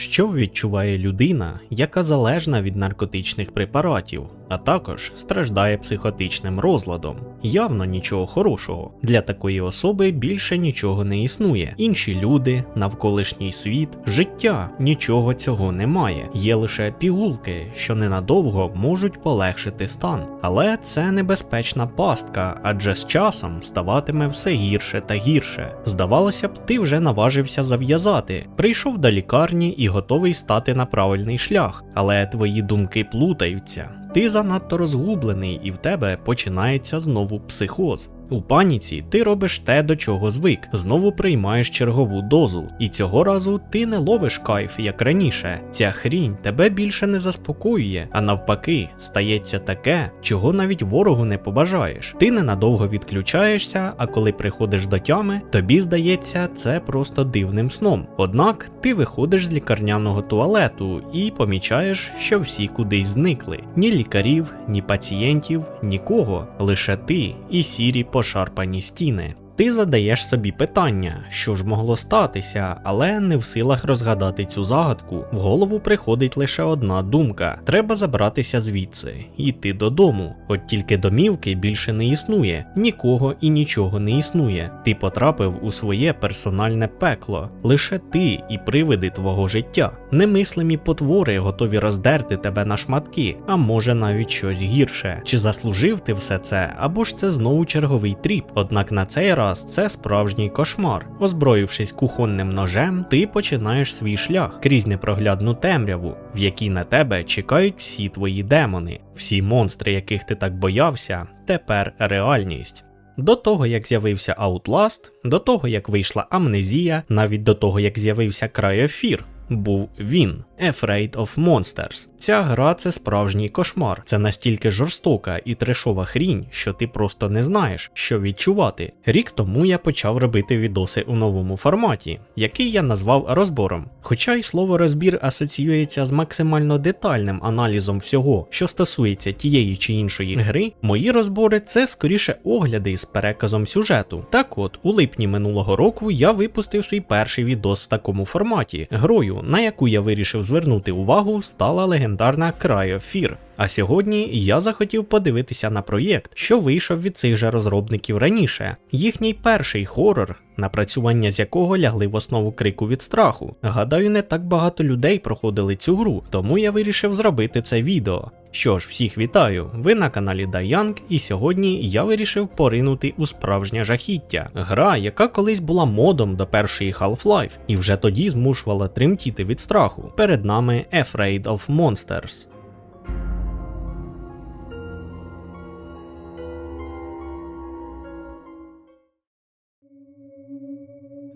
Що відчуває людина, яка залежна від наркотичних препаратів, а також страждає психотичним розладом? Явно нічого хорошого. Для такої особи більше нічого не існує. Інші люди, навколишній світ, життя нічого цього немає. Є лише пігулки, що ненадовго можуть полегшити стан. Але це небезпечна пастка, адже з часом ставатиме все гірше та гірше. Здавалося б, ти вже наважився зав'язати, прийшов до лікарні і готовий стати на правильний шлях, але твої думки плутаються. Ти занадто розгублений, і в тебе починається знову психоз. У паніці ти робиш те, до чого звик, знову приймаєш чергову дозу, і цього разу ти не ловиш кайф, як раніше. Ця хрінь тебе більше не заспокоює, а навпаки, стається таке, чого навіть ворогу не побажаєш. Ти ненадовго відключаєшся, а коли приходиш до тями, тобі здається це просто дивним сном. Однак ти виходиш з лікарняного туалету і помічаєш, що всі кудись зникли. Ні лікарів, ні пацієнтів, нікого, лише ти і сірі пошарпані стіни. Ти задаєш собі питання, що ж могло статися, але не в силах розгадати цю загадку. В голову приходить лише одна думка: треба забратися звідси, йти додому. От тільки домівки більше не існує, нікого і нічого не існує. Ти потрапив у своє персональне пекло, лише ти і привиди твого життя. Немислимі потвори готові роздерти тебе на шматки, а може навіть щось гірше. Чи заслужив ти все це, або ж це знову черговий тріп? Однак на цей раз це справжній кошмар. Озброївшись кухонним ножем, ти починаєш свій шлях крізь непроглядну темряву, в якій на тебе чекають всі твої демони, всі монстри, яких ти так боявся, тепер реальність. До того, як з'явився Outlast, до того, як вийшла Амнезія, навіть до того, як з'явився Крайофір, був він Afraid of Monsters. Ця гра це справжній кошмар. Це настільки жорстока і трешова хрінь, що ти просто не знаєш, що відчувати. Рік тому я почав робити відоси у новому форматі, який я назвав розбором. Хоча й слово розбір асоціюється з максимально детальним аналізом всього, що стосується тієї чи іншої гри, мої розбори це скоріше огляди з переказом сюжету. Так от, у липні минулого року я випустив свій перший відос в такому форматі. Грою, на яку я вирішив звернути увагу, стала легендарна Cryofear. А сьогодні я захотів подивитися на проєкт, що вийшов від цих же розробників раніше. Їхній перший хорор, напрацювання з якого лягли в основу крику від страху. Гадаю, не так багато людей проходили цю гру, тому я вирішив зробити це відео. Що ж, всіх вітаю! Ви на каналі Дайянг, і сьогодні я вирішив поринути у справжнє жахіття. Гра, яка колись була модом до першої Half-Life, і вже тоді змушувала тремтіти від страху. Перед нами Afraid of Monsters.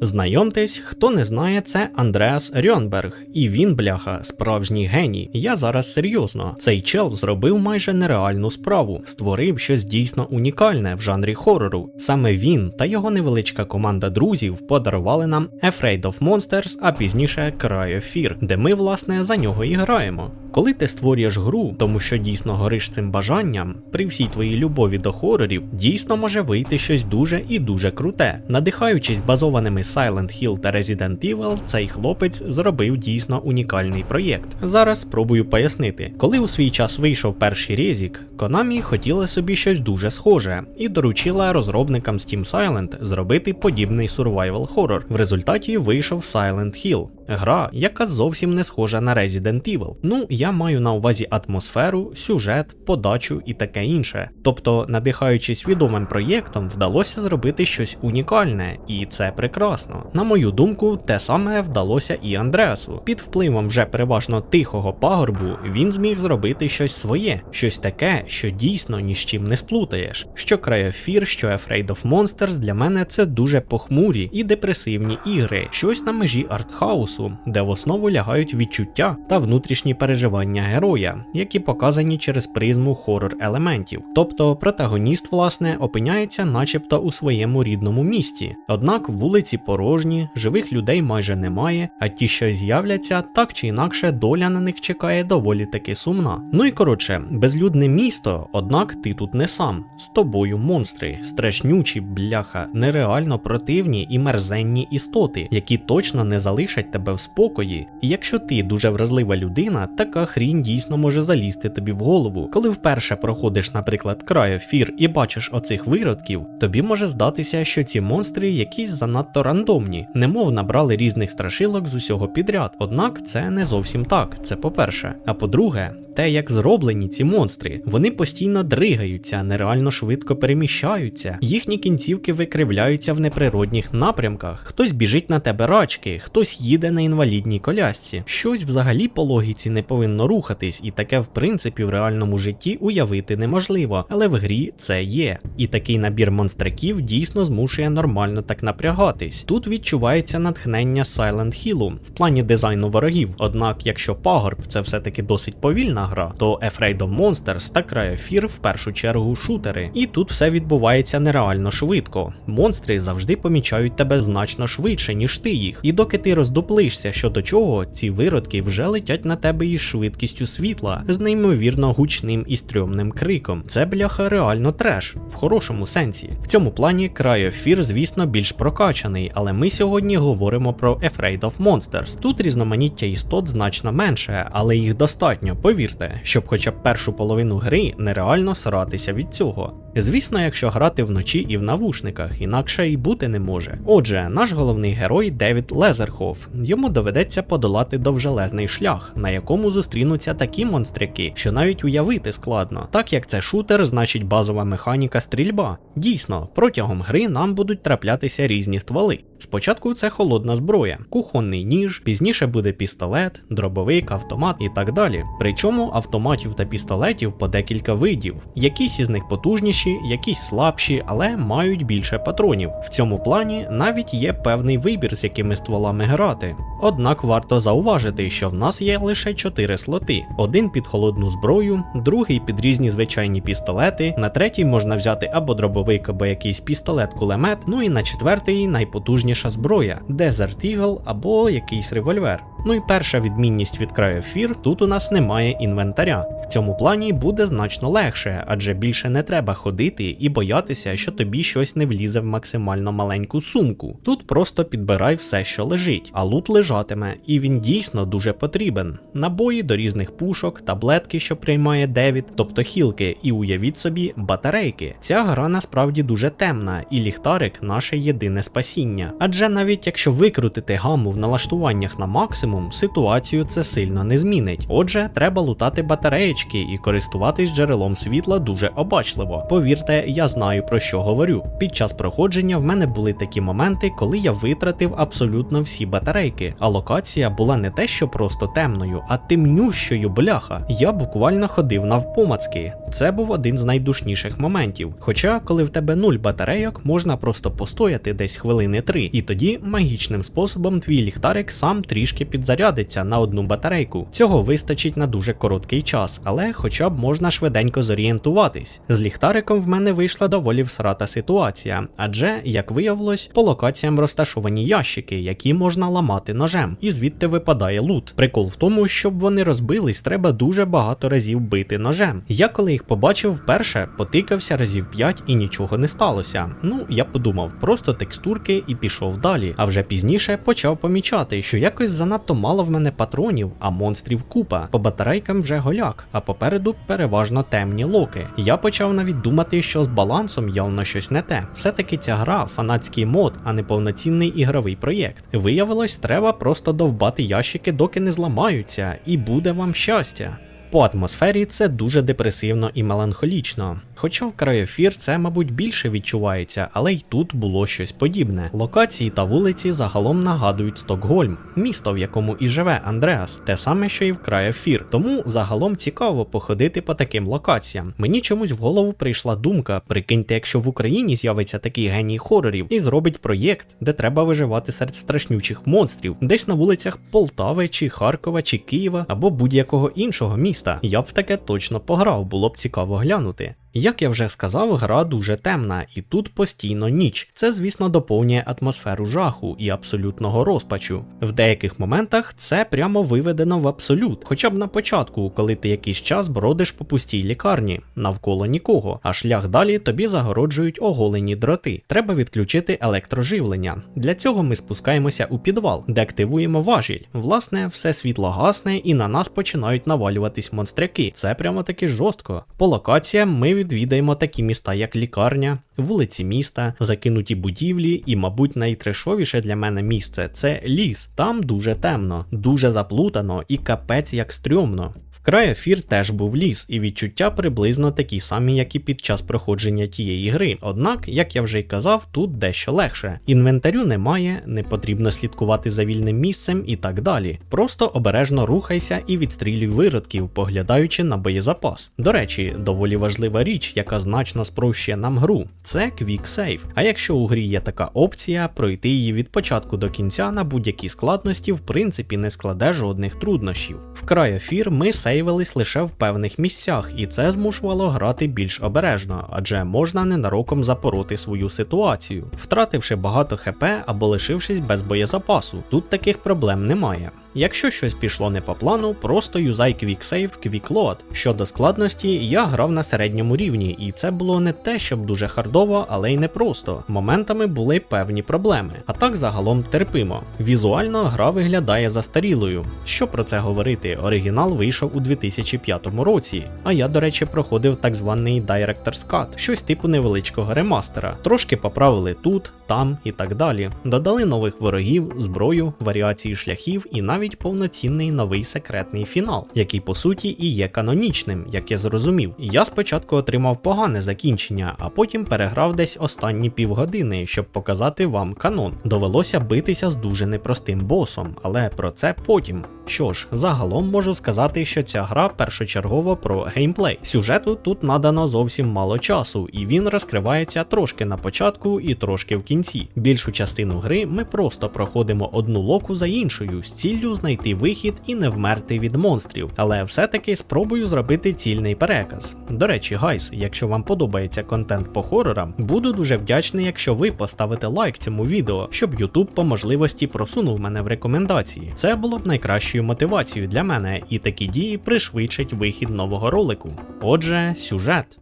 Знайомтесь, хто не знає, це Андреас Рьонберг, і він, бляха, справжній геній. Я зараз серйозно. Цей чел зробив майже нереальну справу, створив щось дійсно унікальне в жанрі хорору. Саме він та його невеличка команда друзів подарували нам Afraid of Monsters, а пізніше Cry of Fear, де ми, власне, за нього і граємо. Коли ти створюєш гру, тому що дійсно гориш цим бажанням, при всій твоїй любові до хорорів, дійсно може вийти щось дуже і дуже круте. Надихаючись базованими Silent Hill та Resident Evil, цей хлопець зробив дійсно унікальний проєкт. Зараз спробую пояснити. Коли у свій час вийшов перший резік, Konami хотіла собі щось дуже схоже і доручила розробникам Steam Silent зробити подібний survival horror. В результаті вийшов Silent Hill. Гра, яка зовсім не схожа на Resident Evil. Ну, я маю на увазі атмосферу, сюжет, подачу і таке інше. Тобто, надихаючись відомим проєктом, вдалося зробити щось унікальне, і це прекрасно. На мою думку, те саме вдалося і Андреасу. Під впливом вже переважно тихого пагорбу він зміг зробити щось своє, щось таке, що дійсно ні з чим не сплутаєш. Що Cryofear, що Afraid of Monsters для мене це дуже похмурі і депресивні ігри, щось на межі артхаусу де в основу лягають відчуття та внутрішні переживання героя, які показані через призму хорор елементів. Тобто протагоніст, власне, опиняється начебто у своєму рідному місті. Однак вулиці порожні, живих людей майже немає, а ті, що з'являться, так чи інакше доля на них чекає доволі таки сумна. Ну і коротше, безлюдне місто, однак ти тут не сам. З тобою монстри, страшнючі, бляха, нереально противні і мерзенні істоти, які точно не залишать тебе в спокої. І якщо ти дуже вразлива людина, така хрінь дійсно може залізти тобі в голову. Коли вперше проходиш, наприклад, край ефір і бачиш оцих виродків, тобі може здатися, що ці монстри якісь занадто рандомні, немов набрали різних страшилок з усього підряд. Однак це не зовсім так. Це по-перше. А по-друге, те, як зроблені ці монстри, вони постійно дригаються, нереально швидко переміщаються, їхні кінцівки викривляються в неприродних напрямках. Хтось біжить на тебе рачки, хтось їде на інвалідній колясці. Щось взагалі по логіці не повинно рухатись, і таке в принципі в реальному житті уявити неможливо, але в грі це є. І такий набір монстриків дійсно змушує нормально так напрягатись. Тут відчувається натхнення Silent Hill в плані дизайну ворогів. Однак, якщо пагорб це все-таки досить повільна гра, то Afraid of Monsters та Cryofear в першу чергу шутери. І тут все відбувається нереально швидко. Монстри завжди помічають тебе значно швидше, ніж ти їх. І доки ти роздуплишся щодо чого, ці виродки вже летять на тебе із швидкістю світла, з неймовірно гучним і стрьомним криком. Це бляха реально треш, в хорошому сенсі. В цьому плані Cryofear, звісно, більш прокачаний, але ми сьогодні говоримо про Afraid of Monsters. Тут різноманіття істот значно менше, але їх достатньо, повірте, щоб хоча б першу половину гри нереально сратися від цього. Звісно, якщо грати вночі і в навушниках, інакше і бути не може. Отже, наш головний герой Девід Лезерхоф. Йому доведеться подолати довжелезний шлях, на якому зустрінуться такі монстряки, що навіть уявити складно. Так як це шутер, значить базова механіка стрільба. Дійсно, протягом гри нам будуть траплятися різні стволи. Спочатку це холодна зброя, кухонний ніж, пізніше буде пістолет, дробовик, автомат і так далі. Причому автоматів та пістолетів по декілька видів. Якісь із них потужніші, якісь слабші, але мають більше патронів. В цьому плані навіть є певний вибір, з якими стволами грати. Однак варто зауважити, що в нас є лише 4 слоти: один під холодну зброю, другий під різні звичайні пістолети, на третій можна взяти або дробовик, або якийсь пістолет-кулемет, ну і на четвертий найпотужніша зброя Desert Eagle або якийсь револьвер. Ну і перша відмінність від краю фір тут у нас немає інвентаря. В цьому плані буде значно легше, адже більше не треба ходити і боятися, що тобі щось не влізе в максимально маленьку сумку. Тут просто підбирай все, що лежить, а лут лежатиме, і він дійсно дуже потрібен. Набої до різних пушок, таблетки, що приймає Девід, тобто хілки, і уявіть собі, батарейки. Ця гра насправді дуже темна, і ліхтарик наше єдине спасіння. Адже навіть якщо викрутити гаму в налаштуваннях на максимум, ситуацію це сильно не змінить. Отже, треба лутати батареєчки і користуватись джерелом світла дуже обачливо. Повірте, я знаю про що говорю. Під час проходження в мене були такі моменти, коли я витратив абсолютно всі батарейки, а локація була не те, що просто темною, а темнющою бляха. Я буквально ходив навпомацки. Це був один з найдушніших моментів. Хоча, коли в тебе нуль батарейок, можна просто постояти десь хвилини три, і тоді магічним способом твій ліхтарик сам трішки підзарядиться на одну батарейку. Цього вистачить на дуже короткий час, але хоча б можна швиденько зорієнтуватись. З ліхтариком в мене вийшла доволі всрата ситуація, адже, як виявилось, по локаціям розташовані ящики, які можна ламати ножем, і звідти випадає лут. Прикол в тому, щоб вони розбились, треба дуже багато разів бити ножем. Я коли їх побачив вперше, потикався разів 5 і нічого не сталося. Ну, я подумав, просто текстурки і пішов далі. А вже пізніше почав помічати, що якось занадто мало в мене патронів, а монстрів купа. По батарейкам вже голяк, а попереду переважно темні локи. Я почав навіть думати, що з балансом явно щось не те. Все-таки ця гра фанатський мод, а не повноцінний ігровий проєкт. Виявилось, треба просто довбати ящики, доки не зламаються, і буде вам щастя. По атмосфері це дуже депресивно і меланхолічно. Хоча в Крайофір це, мабуть, більше відчувається, але й тут було щось подібне. Локації та вулиці загалом нагадують Стокгольм, місто, в якому і живе Андреас, те саме, що і в Крайофір. Тому загалом цікаво походити по таким локаціям. Мені чомусь в голову прийшла думка: прикиньте, якщо в Україні з'явиться такий геній хорорів і зробить проєкт, де треба виживати серед страшнючих монстрів, десь на вулицях Полтави, чи Харкова, чи Києва або будь-якого іншого міста. Я б в таке точно пограв, було б цікаво глянути. Як я вже сказав, гра дуже темна, і тут постійно ніч. Це, звісно, доповнює атмосферу жаху і абсолютного розпачу. В деяких моментах це прямо виведено в абсолют, хоча б на початку, коли ти якийсь час бродиш по пустій лікарні, навколо нікого, а шлях далі тобі загороджують оголені дроти. Треба відключити електроживлення. Для цього ми спускаємося у підвал, де активуємо важіль. Власне, все світло гасне і на нас починають навалюватись монстряки. Це прямо таки жорстко. По локаціям ми відвідаємо такі міста, як лікарня, вулиці міста, закинуті будівлі, і, мабуть, найтрешовіше для мене місце це ліс. Там дуже темно, дуже заплутано і капець як стрьомно. Вкрай ефір теж був ліс, і відчуття приблизно такі самі, як і під час проходження тієї гри. Однак, як я вже й казав, тут дещо легше. Інвентарю немає, не потрібно слідкувати за вільним місцем і так далі. Просто обережно рухайся і відстрілюй виродків, поглядаючи на боєзапас. До речі, доволі важлива річ, яка значно спрощує нам гру. Це Save. А якщо у грі є така опція, пройти її від початку до кінця на будь-якій складності, в принципі, не складе жодних труднощів. Вкрай ефір ми сейвились лише в певних місцях, і це змушувало грати більш обережно, адже можна ненароком запороти свою ситуацію, втративши багато хп або лишившись без боєзапасу. Тут таких проблем немає. Якщо щось пішло не по плану, просто юзай Quick Save, Quick Load. Щодо складності, я грав на середньому рівні, і це було не те, щоб дуже хардово, але й не просто. Моментами були певні проблеми, а так загалом терпимо. Візуально гра виглядає застарілою. Що про це говорити? Оригінал вийшов у 2005 році, а я, до речі, проходив так званий Director's Cut, щось типу невеличкого ремастера. Трошки поправили тут, там і так далі. Додали нових ворогів, зброю, варіації шляхів і навіть повноцінний новий секретний фінал, який по суті і є канонічним, як я зрозумів. Я спочатку отримав погане закінчення, а потім переграв десь останні півгодини, щоб показати вам канон. Довелося битися з дуже непростим босом, але про це потім. Що ж, загалом можу сказати, що ця гра першочергово про геймплей. Сюжету тут надано зовсім мало часу, і він розкривається трошки на початку і трошки в кінці. Більшу частину гри ми просто проходимо одну локу за іншою з ціллю знайти вихід і не вмерти від монстрів, але все-таки спробую зробити цільний переказ. До речі, гайс, якщо вам подобається контент по хорорам, буду дуже вдячний, якщо ви поставите лайк цьому відео, щоб YouTube по можливості просунув мене в рекомендації. Це було б найкращою мотивацією для мене, і такі дії пришвидшать вихід нового ролику. Отже, сюжет.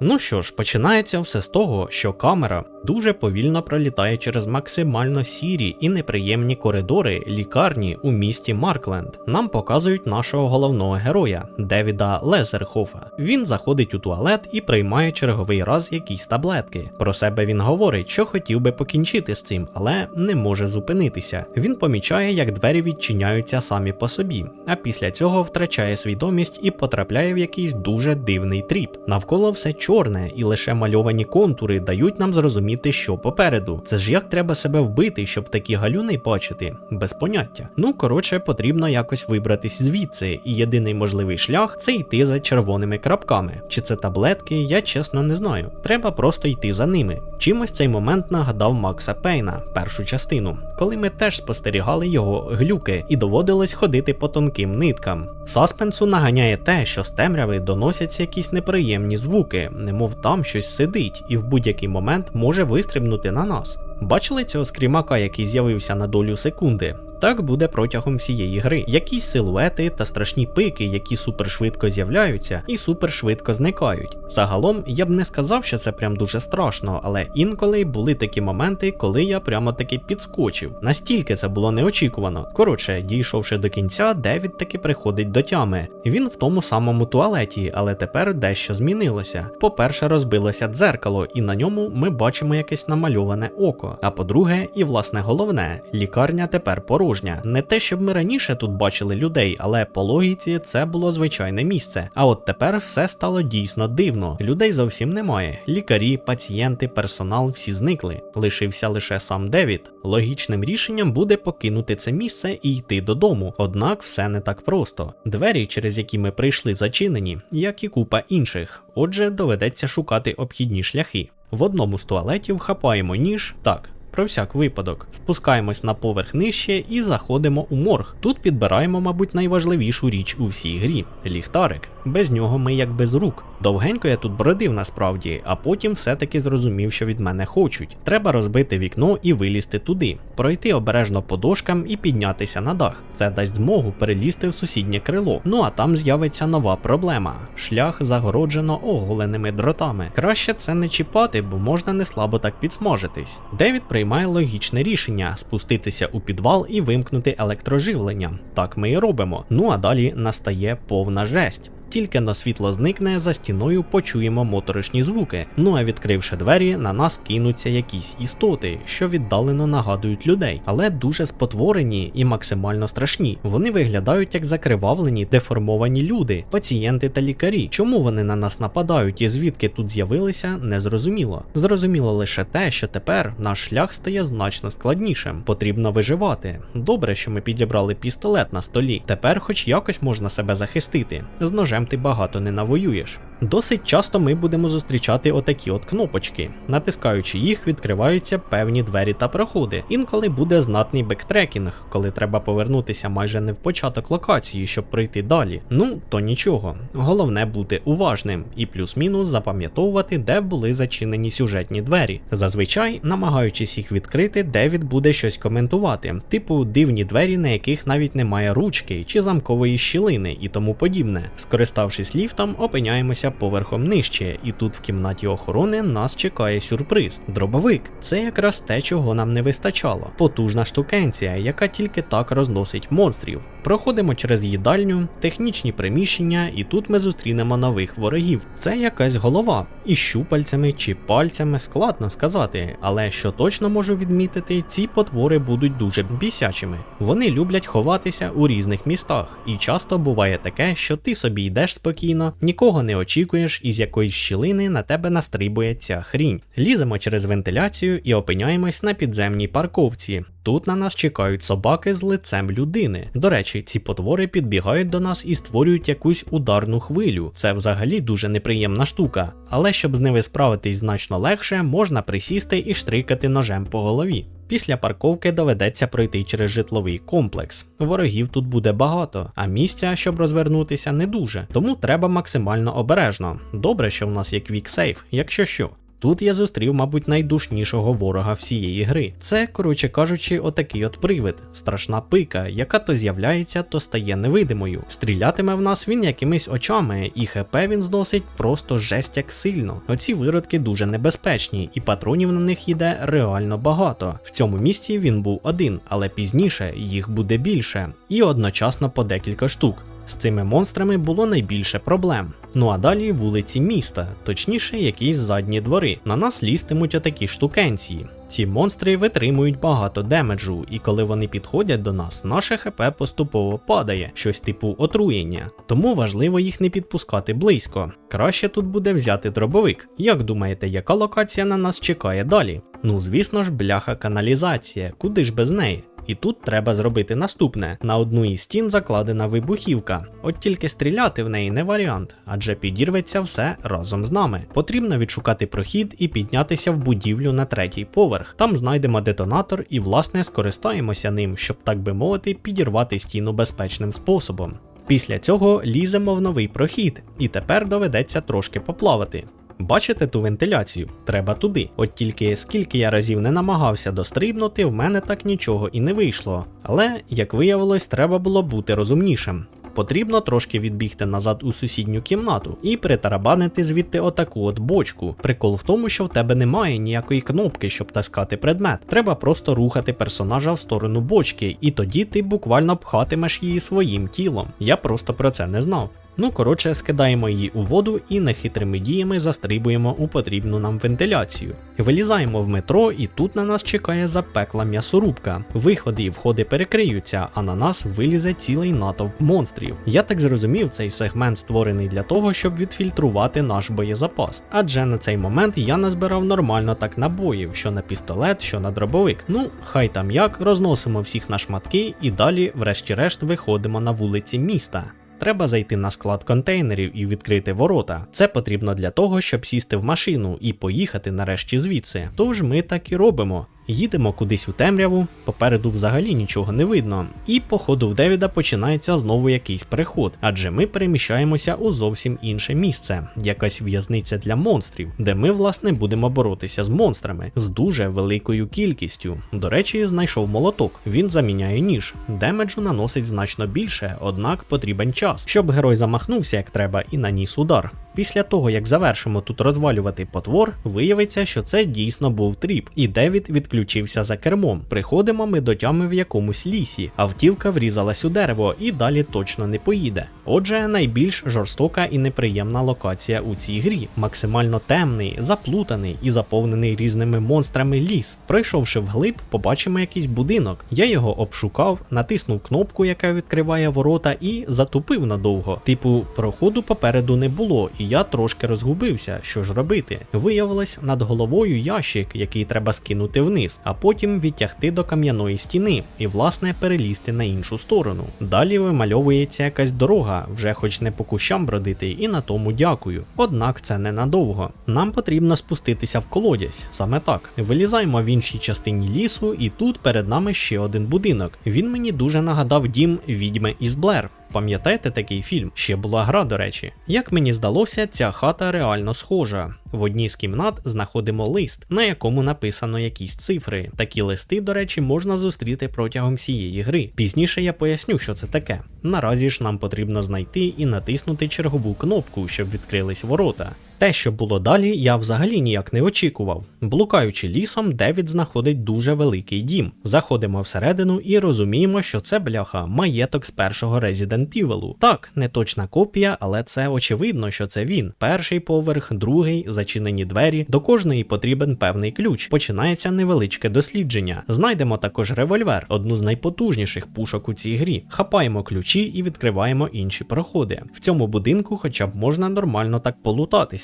Ну що ж, починається все з того, що камера дуже повільно пролітає через максимально сірі і неприємні коридори лікарні у місті Маркленд. Нам показують нашого головного героя Девіда Лезерхофа. Він заходить у туалет і приймає черговий раз якісь таблетки. Про себе він говорить, що хотів би покінчити з цим, але не може зупинитися. Він помічає, як двері відчиняються самі по собі, а після цього втрачає свідомість і потрапляє в якийсь дуже дивний тріп. Навколо все чорне, і лише мальовані контури дають нам зрозуміти, що попереду. Це ж як треба себе вбити, щоб такі галюни бачити, без поняття. Ну коротше, потрібно якось вибратись звідси, і єдиний можливий шлях це йти за червоними крапками. Чи це таблетки, я чесно не знаю. Треба просто йти за ними. Чимось цей момент нагадав Макса Пейна, першу частину, коли ми теж спостерігали його глюки і доводилось ходити по тонким ниткам. Саспенсу наганяє те, що з темряви доносяться якісь неприємні звуки, немов там щось сидить, і в будь-який момент може вистрибнути на нас. Бачили цього скрімака, який з'явився на долю секунди? Так буде протягом всієї гри. Якісь силуети та страшні пики, які супершвидко з'являються і супершвидко зникають. Загалом я б не сказав, що це прям дуже страшно, але інколи були такі моменти, коли я прямо таки підскочив. Настільки це було неочікувано. Коротше, дійшовши до кінця, Девід таки приходить до тями. Він в тому самому туалеті, але тепер дещо змінилося. По-перше, розбилося дзеркало, і на ньому ми бачимо якесь намальоване око. А по-друге, і власне головне, лікарня тепер порожня. Не те, щоб ми раніше тут бачили людей, але по логіці це було звичайне місце. А от тепер все стало дійсно дивно. Людей зовсім немає. Лікарі, пацієнти, персонал всі зникли. Лишився лише сам Девід. Логічним рішенням буде покинути це місце і йти додому. Однак все не так просто. Двері, через які ми прийшли, зачинені, як і купа інших. Отже, доведеться шукати обхідні шляхи. В одному з туалетів хапаємо ніж. Так, про всяк випадок. Спускаємось на поверх нижче і заходимо у морг. Тут підбираємо, мабуть, найважливішу річ у всій грі ліхтарик. Без нього ми як без рук. Довгенько я тут бродив насправді, а потім все-таки зрозумів, що від мене хочуть. Треба розбити вікно і вилізти туди, пройти обережно по дошкам і піднятися на дах. Це дасть змогу перелізти в сусіднє крило. Ну а там з'явиться нова проблема: шлях загороджено оголеними дротами. Краще це не чіпати, бо можна не слабо так підсмажитись. Девід приймає логічне рішення спуститися у підвал і вимкнути електроживлення. Так ми і робимо. Ну а далі настає повна жесть. Тільки но світло зникне, за стіною почуємо моторошні звуки. Ну а відкривши двері, на нас кинуться якісь істоти, що віддалено нагадують людей, але дуже спотворені і максимально страшні. Вони виглядають як закривавлені, деформовані люди, пацієнти та лікарі. Чому вони на нас нападають і звідки тут з'явилися, не зрозуміло. Зрозуміло лише те, що тепер наш шлях стає значно складнішим. Потрібно виживати. Добре, що ми підібрали пістолет на столі. Тепер, хоч якось можна себе захистити. З ножем ти багато не навоюєш. Досить часто ми будемо зустрічати отакі от кнопочки. Натискаючи їх, відкриваються певні двері та проходи. Інколи буде знатний бектрекінг, коли треба повернутися майже не в початок локації, щоб пройти далі. Ну, то нічого. Головне бути уважним і плюс-мінус запам'ятовувати, де були зачинені сюжетні двері. Зазвичай, намагаючись їх відкрити, Девід буде щось коментувати, типу дивні двері, на яких навіть немає ручки чи замкової щілини і тому подібне. Скориставшись ліфтом, опиняємося поверхом нижче, і тут в кімнаті охорони нас чекає сюрприз. Дробовик це якраз те, чого нам не вистачало. Потужна штукенція, яка тільки так розносить монстрів. Проходимо через їдальню, технічні приміщення, і тут ми зустрінемо нових ворогів. Це якась голова, із щупальцями чи пальцями складно сказати, але що точно можу відмітити, ці потвори будуть дуже бісячими. Вони люблять ховатися у різних містах, і часто буває таке, що ти собі йдеш спокійно, нікого не очікуєш, і з якоїсь щілини на тебе настрибує ця хрінь. Ліземо через вентиляцію і опиняємось на підземній парковці. Тут на нас чекають собаки з лицем людини. До речі, ці потвори підбігають до нас і створюють якусь ударну хвилю. Це взагалі дуже неприємна штука. Але щоб з ними справитись значно легше, можна присісти і штрикати ножем по голові. Після парковки доведеться пройти через житловий комплекс. Ворогів тут буде багато, а місця, щоб розвернутися, не дуже, тому треба максимально обережно. Добре, що в нас є квіксейф, якщо що. Тут я зустрів, мабуть, найдушнішого ворога всієї гри. Це, коротше кажучи, отакий от привид, страшна пика, яка то з'являється, то стає невидимою. Стрілятиме в нас він якимись очами, і ХП він зносить просто жесть як сильно. Оці виродки дуже небезпечні, і патронів на них йде реально багато. В цьому місці він був один, але пізніше їх буде більше, і одночасно по декілька штук. З цими монстрами було найбільше проблем. Ну а далі вулиці міста, точніше, якісь задні двори. На нас лістимуть отакі штукенції. Ці монстри витримують багато демеджу, і коли вони підходять до нас, наше ХП поступово падає, щось типу отруєння. Тому важливо їх не підпускати близько. Краще тут буде взяти дробовик. Як думаєте, яка локація на нас чекає далі? Ну звісно ж, бляха каналізація, куди ж без неї? І тут треба зробити наступне: на одну із стін закладена вибухівка. От тільки стріляти в неї не варіант, адже підірветься все разом з нами. Потрібно відшукати прохід і піднятися в будівлю на третій поверх. Там знайдемо детонатор і, власне, скористаємося ним, щоб так би мовити, підірвати стіну безпечним способом. Після цього ліземо в новий прохід, і тепер доведеться трошки поплавати. Бачите ту вентиляцію? Треба туди. От тільки скільки я разів не намагався дострибнути, в мене так нічого і не вийшло. Але, як виявилось, треба було бути розумнішим. Потрібно трошки відбігти назад у сусідню кімнату і притарабанити звідти отаку от бочку. Прикол в тому, що в тебе немає ніякої кнопки, щоб таскати предмет. Треба просто рухати персонажа в сторону бочки, і тоді ти буквально пхатимеш її своїм тілом. Я просто про це не знав. Ну, коротше, скидаємо її у воду і нехитрими діями застрибуємо у потрібну нам вентиляцію. Вилізаємо в метро, і тут на нас чекає запекла м'ясорубка. Виходи і входи перекриються, а на нас вилізе цілий натовп монстрів. Я так зрозумів, цей сегмент створений для того, щоб відфільтрувати наш боєзапас. Адже на цей момент я назбирав нормально так набоїв, що на пістолет, що на дробовик. Ну, хай там як, розносимо всіх на шматки і далі, врешті-решт, виходимо на вулиці міста. Треба зайти на склад контейнерів і відкрити ворота. Це потрібно для того, щоб сісти в машину і поїхати нарешті звідси. Тож ми так і робимо. Їдемо кудись у темряву, попереду взагалі нічого не видно. І по ходу в Девіда починається знову якийсь переход, адже ми переміщаємося у зовсім інше місце, якась в'язниця для монстрів, де ми, власне, будемо боротися з монстрами з дуже великою кількістю. До речі, знайшов молоток. Він заміняє ніж. Демеджу наносить значно більше, однак потрібен час, щоб герой замахнувся як треба і наніс удар. Після того, як завершимо тут розвалювати потвор, виявиться, що це дійсно був тріп, і Девід відключився за кермом. Приходимо ми до тями в якомусь лісі, автівка врізалась у дерево і далі точно не поїде. Отже, найбільш жорстока і неприємна локація у цій грі. Максимально темний, заплутаний і заповнений різними монстрами ліс. Пройшовши вглиб, побачимо якийсь будинок. Я його обшукав, натиснув кнопку, яка відкриває ворота, і затупив надовго. Типу, проходу попереду не було, і я трошки розгубився, що ж робити. Виявилось над головою ящик, який треба скинути вниз, а потім відтягти до кам'яної стіни і, власне, перелізти на іншу сторону. Далі вимальовується якась дорога, вже хоч не по кущам бродити, і на тому дякую. Однак це ненадовго. Нам потрібно спуститися в колодязь, саме так. Вилізаємо в іншій частині лісу, і тут перед нами ще один будинок. Він мені дуже нагадав дім відьми із Блер. Пам'ятаєте такий фільм? Ще була гра, до речі. Як мені здалося, ця хата реально схожа. В одній з кімнат знаходимо лист, на якому написано якісь цифри. Такі листи, до речі, можна зустріти протягом всієї гри. Пізніше я поясню, що це таке. Наразі ж нам потрібно знайти і натиснути чергову кнопку, щоб відкрились ворота. Те, що було далі, я взагалі ніяк не очікував. Блукаючи лісом, Девід знаходить дуже великий дім. Заходимо всередину і розуміємо, що це бляха маєток з першого Resident Evil. Так, не точна копія, але це очевидно, що це він. Перший поверх, другий, зачинені двері. До кожної потрібен певний ключ. Починається невеличке дослідження. Знайдемо також револьвер, одну з найпотужніших пушок у цій грі. Хапаємо ключі і відкриваємо інші проходи. В цьому будинку, хоча б можна нормально так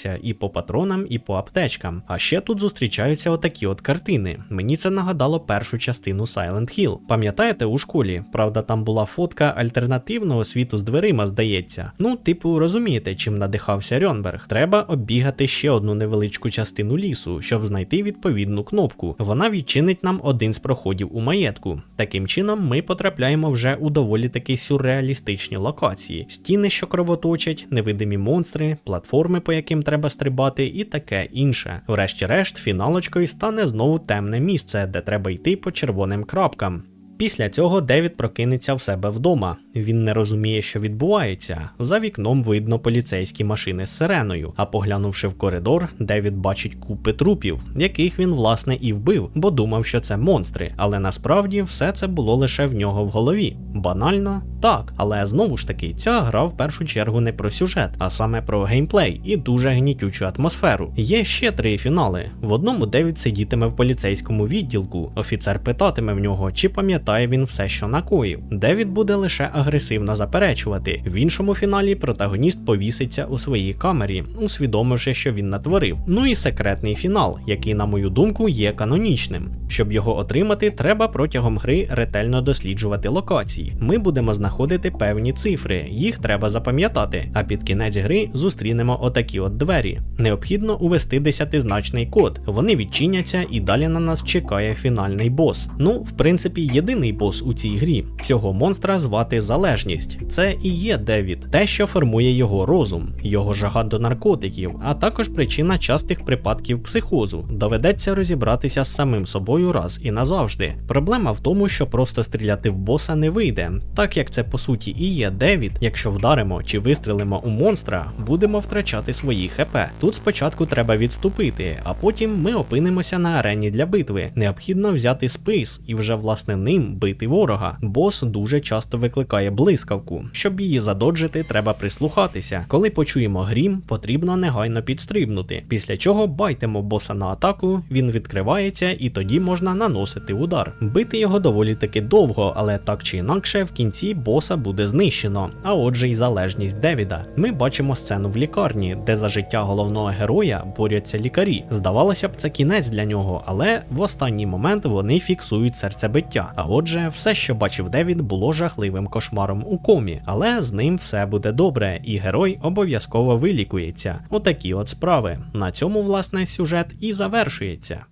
полутатися і по патронам, і по аптечкам. А ще тут зустрічаються отакі от картини. Мені це нагадало першу частину Silent Hill. Пам'ятаєте у школі? Правда, там була фотка альтернативного світу з дверима, здається. Ну, типу, розумієте, чим надихався Рьонберг. Треба оббігати ще одну невеличку частину лісу, щоб знайти відповідну кнопку. Вона відчинить нам один з проходів у маєтку. Таким чином, ми потрапляємо вже у доволі таки сюрреалістичні локації: стіни, що кровоточать, невидимі монстри, платформи, по яким треба стрибати, і таке інше. Врешті-решт, фіналочкою стане знову темне місце, де треба йти по червоним крапкам. Після цього Девід прокинеться в себе вдома. Він не розуміє, що відбувається. За вікном видно поліцейські машини з сиреною. А поглянувши в коридор, Девід бачить купи трупів, яких він власне і вбив, бо думав, що це монстри. Але насправді все це було лише в нього в голові. Банально так, але знову ж таки, ця гра в першу чергу не про сюжет, а саме про геймплей і дуже гнітючу атмосферу. Є ще три фінали. В одному Девід сидітиме в поліцейському відділку. Офіцер питатиме в нього, чи пам'ятає він все, що накоїв. Девід буде лише агресивно заперечувати. В іншому фіналі протагоніст повіситься у своїй камері, усвідомивши, що він натворив. Ну і секретний фінал, який, на мою думку, є канонічним. Щоб його отримати, треба протягом гри ретельно досліджувати локації. Ми будемо знаходити певні цифри, їх треба запам'ятати. А під кінець гри зустрінемо отакі от двері. Необхідно увести десятизначний код. Вони відчиняться і далі на нас чекає фінальний бос. Ну, в принципі, єдиний бос у цій грі. Цього монстра звати залежність. Це і є Девід, те, що формує його розум, його жага до наркотиків, а також причина частих припадків психозу. Доведеться розібратися з самим собою раз і назавжди. Проблема в тому, що просто стріляти в боса не вийде, так як це по суті і є Девід. Якщо вдаримо чи вистрелимо у монстра, будемо втрачати свої ХП. Тут спочатку треба відступити, а потім ми опинимося на арені для битви. Необхідно взяти спис і вже власне ним бити ворога. Бос дуже часто викликає блискавку. Щоб її задоджити, треба прислухатися. Коли почуємо грім, потрібно негайно підстрибнути. Після чого байтемо боса на атаку, він відкривається і тоді можна наносити удар. Бити його доволі таки довго, але так чи інакше в кінці боса буде знищено. А отже, й залежність Девіда. Ми бачимо сцену в лікарні, де за життя головного героя борються лікарі. Здавалося б, це кінець для нього, але в останній момент вони фіксують серцебиття. А отже, все, що бачив Девід, було жахливим кошмаром у комі, але з ним все буде добре, і герой обов'язково вилікується. Отакі от справи. На цьому, власне, сюжет і завершується.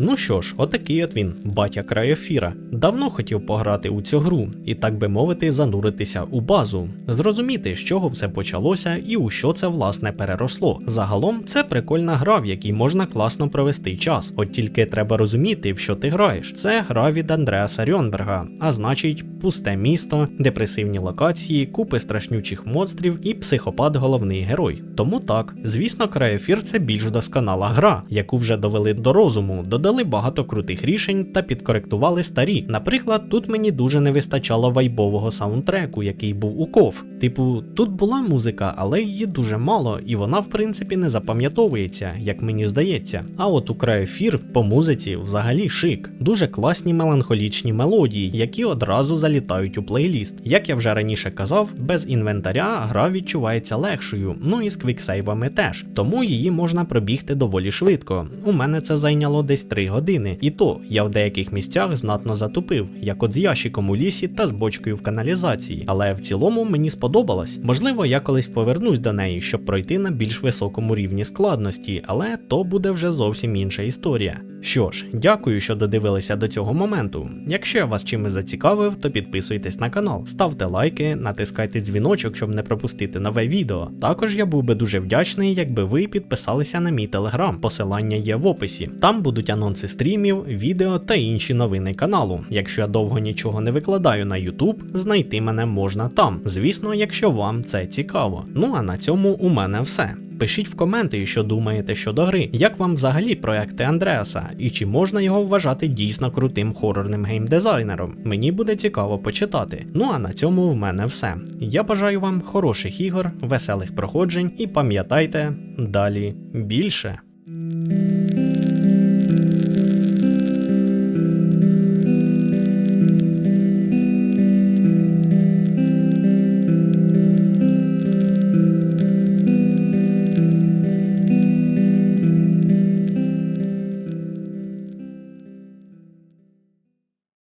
Ну що ж, отакий от він, батя Крайофіра. Давно хотів пограти у цю гру і, так би мовити, зануритися у базу, зрозуміти, з чого все почалося і у що це власне переросло. Загалом це прикольна гра, в якій можна класно провести час. От тільки треба розуміти, в що ти граєш. Це гра від Андреаса Рьонберга, а значить, пусте місто, депресивні локації, купи страшнючих монстрів і психопат головний герой. Тому так, звісно, Краєфір це більш досконала гра, яку вже довели до розуму, додали багато крутих рішень та підкоректували старі. Наприклад, тут мені дуже не вистачало вайбового саундтреку, який був у ков. Типу, тут була музика, але її дуже мало, і вона, в принципі, не запам'ятовується, як мені здається. А от у Краєфір по музиці взагалі шик. Дуже класні меланхолічні мелодії, які одразу залітають у плейліст. Як я вже раніше казав, без інвентаря гра відчувається легшою, ну і з квіксейвами теж, тому її можна пробігти доволі швидко. У мене це зайняло десь 3 години, і то я в деяких місцях знатно затупив, як от з ящиком у лісі та з бочкою в каналізації. Але в цілому мені сподобалось. Можливо, я колись повернусь до неї, щоб пройти на більш високому рівні складності, але то буде вже зовсім інша історія. Що ж, дякую, що додивилися до цього моменту. Якщо я вас чимось зацікавив, то підписуйтесь на канал, ставте лайки, натискайте дзвіночок, щоб не пропустити нове відео. Також я був би дуже вдячний, якби ви підписалися на мій телеграм. Посилання є в описі. Там будуть анонси стрімів, відео та інші новини каналу. Якщо я довго нічого не викладаю на YouTube, знайти мене можна там. Звісно, якщо вам це цікаво. Ну а на цьому у мене все. Пишіть в коменти, що думаєте щодо гри, як вам взагалі проекти Андреаса, і чи можна його вважати дійсно крутим хорорним геймдизайнером. Мені буде цікаво почитати. Ну а на цьому в мене все. Я бажаю вам хороших ігор, веселих проходжень і пам'ятайте далі більше.